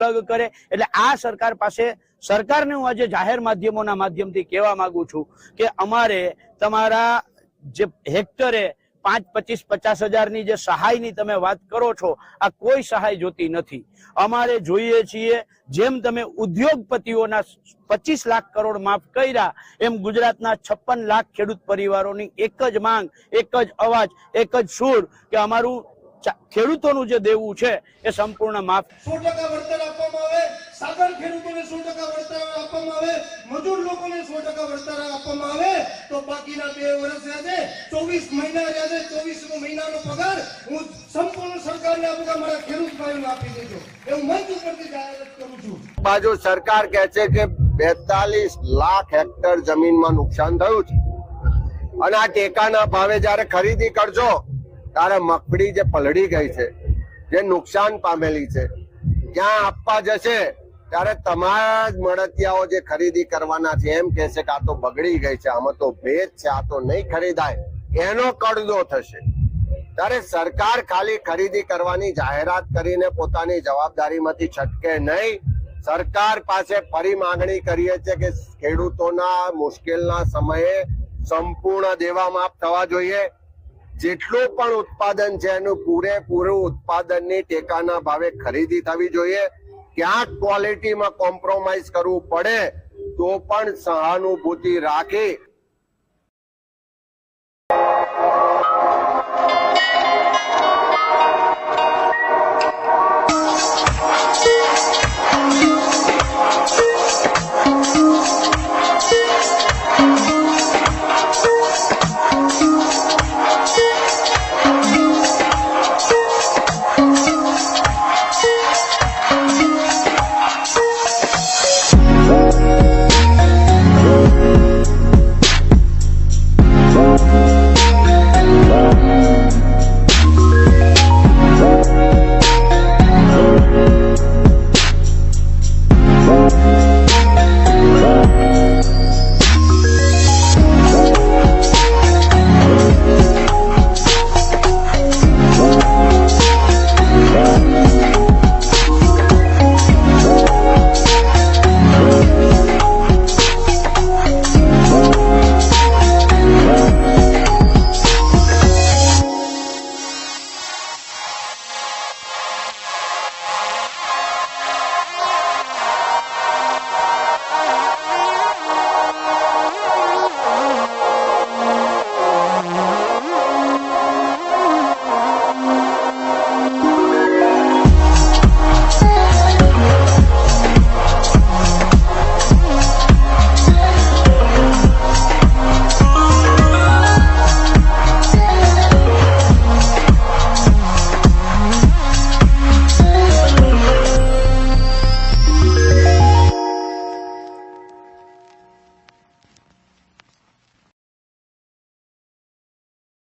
અલગ કરે એટલે આ સરકાર પાસે સરકારને હું આજે જાહેર માધ્યમોના માધ્યમથી કહેવા માંગુ છું કે અમારે તમારા જે હેક્ટરે પાંચ, પચીસ, પચાસ હજારની જે સહાયની તમે વાત કરો છો, આ કોઈ સહાય જોતી નથી. અમારે જોઈએ છીએ જેમ તમે ઉદ્યોગપતિઓના પચીસ લાખ કરોડ માફ કર્યા, એમ ગુજરાતના છપ્પન લાખ ખેડૂત પરિવારોની એક જ માંગ, એક જ અવાજ, એક જ સુર કે અમારું ખેડૂતોનું જે દેવું છે એ સંપૂર્ણ માફ. સો ટકા વળતર આપવામાં આવે સાગર ખેડૂતોને સો ટકા વળતર આપવામાં આવે મજૂર લોકોને સો ટકા વળતર આપવામાં આવે તો બાકીના બે વર્ષ રહ્યા છે ચોવીસ મહિના રહ્યા છે ચોવીસ મહિનાનો પગાર હું સંપૂર્ણ સરકારને આપું કે મારા ખેડૂત ભાઈઓને આપી દેજો. એવું મંચ ઉપરથી જાહેરાત કરું છું. બાજુ સરકાર કહે છે કે બેતાલીસ લાખ હેક્ટર જમીનમાં નુકસાન થયું છે. અને આ ટેકાના ભાવે જ્યારે ખરીદી કરજો ત્યારે મગફળી જે પલળી ગઈ છે, જે નુકસાન પામેલી છે, ક્યાં આપવા જશે? ત્યારે તમારા જ મળતિયાઓ જે ખરીદી કરવાના છે, એમ કે છે કે આ તો બગડી ગઈ છે, આમાં તો ભેદ છે, આ તો નહીં ખરીદાય. એનો કડદો થશે. ત્યારે સરકાર ખાલી ખરીદી કરવાની જાહેરાત કરીને પોતાની જવાબદારીમાંથી છટકે નહીં. સરકાર પાસે ફરી માંગણી કરીએ છીએ કે ખેડૂતોના મુશ્કેલના સમયે સંપૂર્ણ દેવા માફ થવા જોઈએ. જેટલું પણ ઉત્પાદન છે એનું પૂરેપૂરું ઉત્પાદનની ટેકાના ભાવે ખરીદી થવી જોઈએ. ક્યાંક ક્વોલિટીમાં કોમ્પ્રોમાઇઝ કરવું પડે, તો પણ સહાનુભૂતિ રાખી